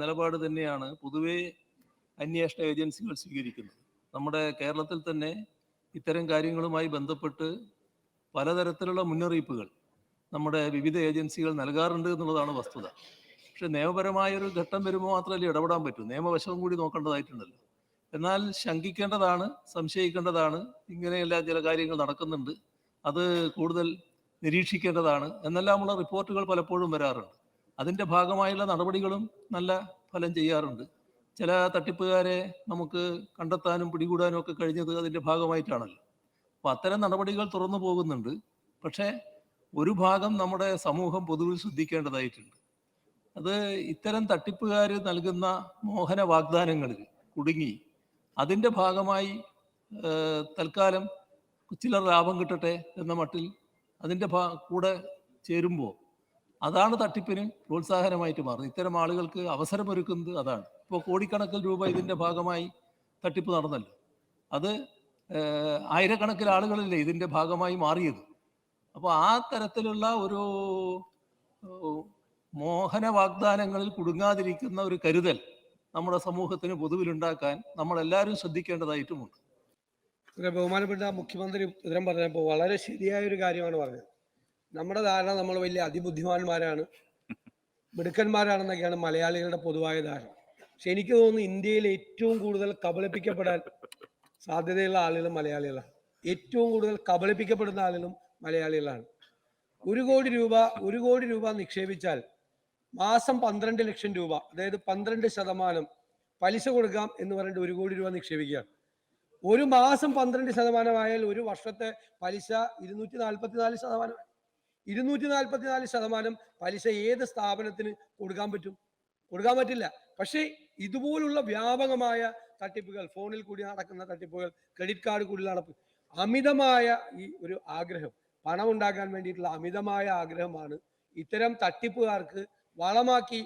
നിലപാട് തന്നെയാണ് പൊതുവെ അന്വേഷണ ഏജൻസികൾ സ്വീകരിക്കുന്നത്. നമ്മുടെ കേരളത്തിൽ തന്നെ ഇത്തരം കാര്യങ്ങളുമായി ബന്ധപ്പെട്ട് പലതരത്തിലുള്ള മുന്നറിയിപ്പുകൾ നമ്മുടെ വിവിധ ഏജൻസികൾ നൽകാറുണ്ട് എന്നുള്ളതാണ് വസ്തുത. പക്ഷെ നിയമപരമായ ഒരു ഘട്ടം വരുമ്പോൾ മാത്രമല്ലേ ഇടപെടാൻ പറ്റൂ. നിയമവശവും കൂടി നോക്കേണ്ടതായിട്ടുണ്ടല്ലോ. എന്നാൽ ശങ്കിക്കേണ്ടതാണ് സംശയിക്കേണ്ടതാണ് ഇങ്ങനെയുള്ള ചില കാര്യങ്ങൾ നടക്കുന്നുണ്ട്. അത് കൂടുതൽ നിരീക്ഷിക്കേണ്ടതാണ്. എന്നെല്ലാമുള്ള റിപ്പോർട്ടുകൾ പലപ്പോഴും വരാറുണ്ട്. അതിന്റെ ഭാഗമായുള്ള നടപടികളും നല്ല ഫലം ചെയ്യാറുണ്ട്. ചില തട്ടിപ്പുകാരെ നമുക്ക് കണ്ടെത്താനും പിടികൂടാനും ഒക്കെ കഴിഞ്ഞത് അതിന്റെ ഭാഗമായിട്ടാണല്ലോ. അപ്പൊ അത്തരം നടപടികൾ തുറന്നു പോകുന്നുണ്ട്. പക്ഷേ ഒരു ഭാഗം നമ്മുടെ സമൂഹം പൊതുവിൽ ശ്രദ്ധിക്കേണ്ടതായിട്ടുണ്ട്. അത് ഇത്തരം തട്ടിപ്പുകാർ നൽകുന്ന മോഹന വാഗ്ദാനങ്ങളിൽ കുടുങ്ങി അതിന്റെ ഭാഗമായി തൽക്കാലം ചിലർ ലാഭം കിട്ടട്ടെ എന്ന മട്ടിൽ അതിന്റെ കൂടെ ചേരുമ്പോൾ അതാണ് തട്ടിപ്പിന് പ്രോത്സാഹനമായിട്ട് മാറുന്നത്. ഇത്തരം ആളുകൾക്ക് അവസരമൊരുക്കുന്നത് അതാണ്. ഇപ്പോൾ കോടിക്കണക്കിന് രൂപ ഇതിന്റെ ഭാഗമായി തട്ടിപ്പ് നടന്നല്ലോ. അത് ആയിരക്കണക്കിന് ആളുകളല്ലേ ഇതിന്റെ ഭാഗമായി മാറിയത്. അപ്പോൾ ആ തരത്തിലുള്ള ഒരു മോഹന വാഗ്ദാനങ്ങളിൽ കുടുങ്ങാതിരിക്കുന്ന ഒരു കരുതൽ നമ്മുടെ സമൂഹത്തിന് പൊതുവിലുണ്ടാക്കാൻ നമ്മളെല്ലാവരും ശ്രദ്ധിക്കേണ്ടതായിട്ടുമുണ്ട്. ബഹുമാനപ്പെട്ട മുഖ്യമന്ത്രി ഉത്തരം പറഞ്ഞപ്പോൾ വളരെ ശരിയായ ഒരു കാര്യമാണ് പറഞ്ഞത്. നമ്മുടെ ധാരണ നമ്മൾ വലിയ അതിബുദ്ധിമാന്മാരാണ്. മിടുക്കന്മാരാണെന്നൊക്കെയാണ് മലയാളികളുടെ പൊതുവായ ധാരണ. പക്ഷെ എനിക്ക് തോന്നുന്നു ഇന്ത്യയിൽ ഏറ്റവും കൂടുതൽ കബളിപ്പിക്കപ്പെടാൻ സാധ്യതയുള്ള ആളുകൾ മലയാളികളാണ്. ഏറ്റവും കൂടുതൽ കബളിപ്പിക്കപ്പെടുന്ന ആളുകളും മലയാളികളാണ്. ഒരു കോടി രൂപ ഒരു കോടി രൂപ നിക്ഷേപിച്ചാൽ മാസം പന്ത്രണ്ട് ലക്ഷം രൂപ അതായത് പന്ത്രണ്ട് ശതമാനം പലിശ കൊടുക്കാം എന്ന് പറഞ്ഞിട്ട് ഒരു കോടി രൂപ നിക്ഷേപിക്കുകയാണ്. ഒരു മാസം പന്ത്രണ്ട് ശതമാനമായാൽ ഒരു വർഷത്തെ പലിശ ഇരുന്നൂറ്റി നാൽപ്പത്തിനാല് ശതമാനം ഇരുന്നൂറ്റി നാൽപ്പത്തിനാല് ശതമാനം പലിശ ഏത് സ്ഥാപനത്തിന് കൊടുക്കാൻ പറ്റും? കൊടുക്കാൻ പറ്റില്ല. പക്ഷേ ഇതുപോലുള്ള വ്യാപകമായ തട്ടിപ്പുകൾ ഫോണിൽ കൂടി നടക്കുന്ന തട്ടിപ്പുകൾ ക്രെഡിറ്റ് കാർഡ് കൂടി നടപ്പ് അമിതമായ ഈ ഒരു ആഗ്രഹം പണം ഉണ്ടാക്കാൻ വേണ്ടിയിട്ടുള്ള അമിതമായ ആഗ്രഹമാണ് ഇത്തരം തട്ടിപ്പുകാർക്ക് വളമാക്കി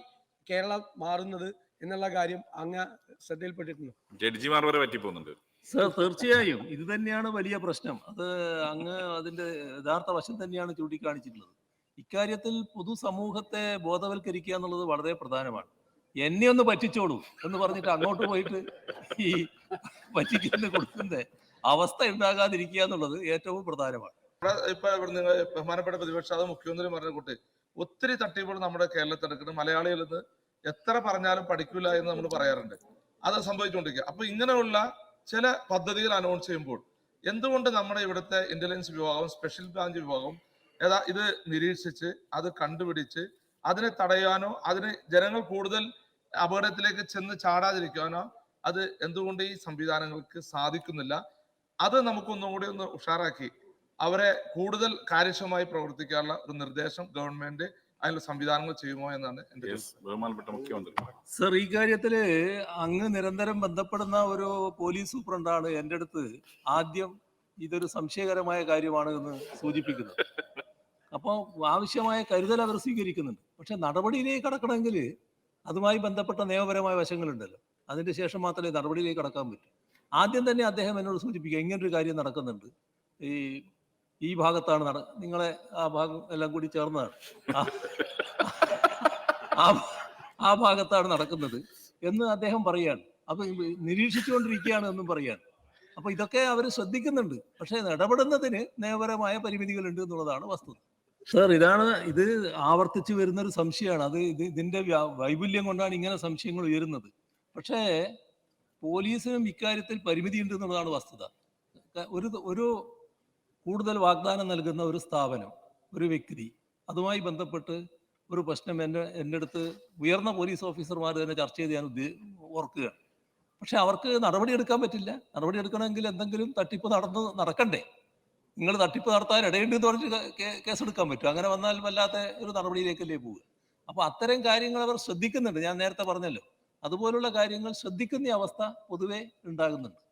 കേരളം മാറുന്നത് എന്നുള്ള കാര്യം അങ്ങ് ശ്രദ്ധയിൽപ്പെട്ടിട്ടുണ്ട്. ജഡ്ജിമാർ വരെ പറ്റിപ്പോകുന്നുണ്ട്. സർ തീർച്ചയായും. ഇത് തന്നെയാണ് വലിയ പ്രശ്നം. അത് അങ്ങ് അതിന്റെ യഥാർത്ഥ വശം തന്നെയാണ് ചൂണ്ടിക്കാണിച്ചിട്ടുള്ളത്. ഇക്കാര്യത്തിൽ പൊതുസമൂഹത്തെ ബോധവൽക്കരിക്കുക എന്നുള്ളത് വളരെ പ്രധാനമാണ്. എന്നെ ഒന്ന് പറ്റിച്ചോളൂ എന്ന് പറഞ്ഞിട്ട് അങ്ങോട്ട് പോയിട്ട് ഈ പറ്റിക്കുന്ന കൊടുക്കുന്ന അവസ്ഥ ഉണ്ടാകാതിരിക്കുക എന്നുള്ളത് ഏറ്റവും പ്രധാനമാണ്. ഇപ്പൊ ഇവിടുന്ന് നിങ്ങൾ ബഹുമാനപ്പെട്ട പ്രതിപക്ഷ അത് മുഖ്യമന്ത്രി പറഞ്ഞ കൂട്ടി ഒത്തിരി തട്ടിപ്പുകൾ നമ്മുടെ കേരളത്തിൽ നടക്കുന്നത് മലയാളികളിൽ നിന്ന് എത്ര പറഞ്ഞാലും പഠിക്കില്ല എന്ന് നമ്മൾ പറയാറുണ്ട്. അത് സംഭവിച്ചുകൊണ്ടിരിക്കുക അപ്പൊ ഇങ്ങനെയുള്ള ചില പദ്ധതികൾ അനൗൺസ് ചെയ്യുമ്പോൾ എന്തുകൊണ്ട് നമ്മുടെ ഇവിടുത്തെ ഇന്റലിജൻസ് വിഭാഗം സ്പെഷ്യൽ ബ്രാഞ്ച് വിഭാഗം ഏതാ ഇത് നിരീക്ഷിച്ച് അത് കണ്ടുപിടിച്ച് അതിനെ തടയാനോ അതിന് ജനങ്ങൾ കൂടുതൽ അപകടത്തിലേക്ക് ചെന്ന് ചാടാതിരിക്കാനോ അത് എന്തുകൊണ്ട് ഈ സംവിധാനങ്ങൾക്ക് സാധിക്കുന്നില്ല? അത് നമുക്കൊന്നും കൂടി ഒന്ന് ഉഷാറാക്കി അവരെ കൂടുതൽ കാര്യക്ഷമമായി പ്രവർത്തിക്കാനുള്ള ഒരു നിർദ്ദേശം ഗവൺമെന്റ് അതിനുള്ള സംവിധാനങ്ങൾ ചെയ്യുമോ എന്നാണ് എന്റെ ബഹുമാനപ്പെട്ട മുഖ്യമന്ത്രി. സർ ഈ കാര്യത്തിൽ അങ്ങ് നിരന്തരം ബന്ധപ്പെടുന്ന ഒരു പോലീസ് സൂപ്രണ്ടാണ് എന്റെ അടുത്ത് ആദ്യം ഇതൊരു സംശയകരമായ കാര്യമാണ് എന്ന് സൂചിപ്പിക്കുന്നത്. അപ്പോൾ ആവശ്യമായ കരുതൽ അവർ സ്വീകരിക്കുന്നുണ്ട്. പക്ഷെ നടപടിയിലേക്ക് കടക്കണമെങ്കിൽ അതുമായി ബന്ധപ്പെട്ട നിയമപരമായ വശങ്ങളുണ്ടല്ലോ. അതിന്റെ ശേഷം മാത്രമേ നടപടിയിലേക്ക് കടക്കാൻ പറ്റൂ. ആദ്യം തന്നെ അദ്ദേഹം എന്നോട് സൂചിപ്പിക്കുക ഇങ്ങനൊരു കാര്യം നടക്കുന്നുണ്ട്. ഈ ഈ ഭാഗത്താണ് നട നിങ്ങളെ ആ ഭാഗം എല്ലാം കൂടി ചേർന്നതാണ്. ആ- ഭാഗത്താണ് നടക്കുന്നത് എന്ന് അദ്ദേഹം പറയാണ്. അപ്പൊ നിരീക്ഷിച്ചുകൊണ്ടിരിക്കുകയാണ് എന്നും പറയാണ്. അപ്പൊ ഇതൊക്കെ അവർ ശ്രദ്ധിക്കുന്നുണ്ട്. പക്ഷെ ഇടപെടുന്നതിന് നിയമപരമായ പരിമിതികളുണ്ട് എന്നുള്ളതാണ് വസ്തുത. സർ ഇതാണ് ഇത് ആവർത്തിച്ചു വരുന്ന ഒരു സംശയമാണ്. അത് ഇത് ഇതിന്റെ വൈപുല്യം കൊണ്ടാണ് ഇങ്ങനെ സംശയങ്ങൾ ഉയരുന്നത്. പക്ഷേ പോലീസിനും ഇക്കാര്യത്തിൽ പരിമിതിയുണ്ട് എന്നുള്ളതാണ് വസ്തുത. ഒരു ഒരു കൂടുതൽ വാഗ്ദാനം നൽകുന്ന ഒരു സ്ഥാപനം ഒരു വ്യക്തി. അതുമായി ബന്ധപ്പെട്ട് ഒരു പ്രശ്നം എന്റെ എന്റെ അടുത്ത് ഉയർന്ന പോലീസ് ഓഫീസർമാർ തന്നെ ചർച്ച ചെയ്ത് ഞാൻ ഉദ്ദേ പക്ഷെ അവർക്ക് നടപടി എടുക്കാൻ പറ്റില്ല. നടപടി എടുക്കണമെങ്കിൽ എന്തെങ്കിലും തട്ടിപ്പ് നടന്ന് നടക്കണ്ടേ? നിങ്ങൾ തട്ടിപ്പ് നടത്താൻ ഇടയുണ്ട് എന്ന് പറഞ്ഞിട്ട് കേസ് കേസെടുക്കാൻ പറ്റും. അങ്ങനെ വന്നാൽ വല്ലാത്ത ഒരു നടപടിയിലേക്കല്ലേ പോവുക. അപ്പോൾ അത്തരം കാര്യങ്ങൾ അവർ ശ്രദ്ധിക്കുന്നുണ്ട്. ഞാൻ നേരത്തെ പറഞ്ഞല്ലോ. അതുപോലുള്ള കാര്യങ്ങൾ ശ്രദ്ധിക്കുന്ന അവസ്ഥ പൊതുവെ ഉണ്ടാകുന്നുണ്ട്.